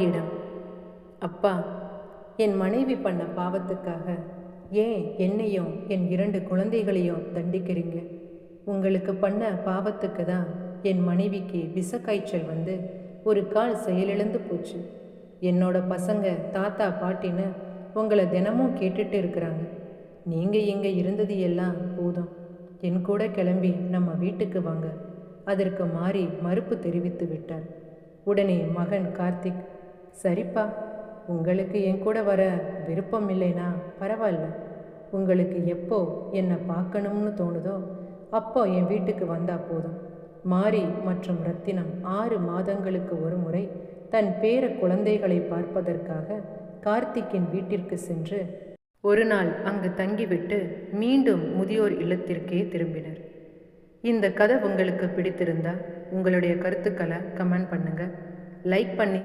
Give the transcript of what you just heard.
இடம் அப்பா என் மனைவி பண்ண பாவத்துக்காக ஏன் என்னையும் என் இரண்டு குழந்தைகளையும் தண்டிக்கிறீங்க? உங்களுக்கு பண்ண பாவத்துக்கு தான் என் மனைவிக்கு விஷக்காய்ச்சல் வந்து ஒரு கால் செயலிழந்து போச்சு. என்னோட பசங்க தாத்தா பாட்டின்னு உங்களை தினமும் கேட்டுட்டு இருக்கிறாங்க. நீங்கள் இங்கே இருந்தது எல்லாம் போதும். என் கூட கிளம்பி நம்ம வீட்டுக்கு வாங்க. அதற்கு மாறி மறுப்பு தெரிவித்து விட்டார். உடனே மகன் கார்த்திக் சரிப்பா. உங்களுக்கு என் கூட வர விருப்பம் இல்லைனா பரவாயில்ல. உங்களுக்கு எப்போ என்னை பார்க்கணும்னு தோணுதோ அப்போ என் வீட்டுக்கு வந்தா போதும். மாரி மற்றும் ரத்தினம் ஆறு மாதங்களுக்கு ஒரு முறை தன் பேர குழந்தைகளை பார்ப்பதற்காக கார்த்திக்கின் வீட்டிற்கு சென்று ஒரு நாள் அங்கு தங்கிவிட்டு மீண்டும் முதியோர் இல்லத்திற்கே திரும்பினர். இந்த கதை உங்களுக்கு பிடித்திருந்தா உங்களுடைய கருத்துக்களை கமெண்ட் பண்ணுங்கள் லைக் பண்ணி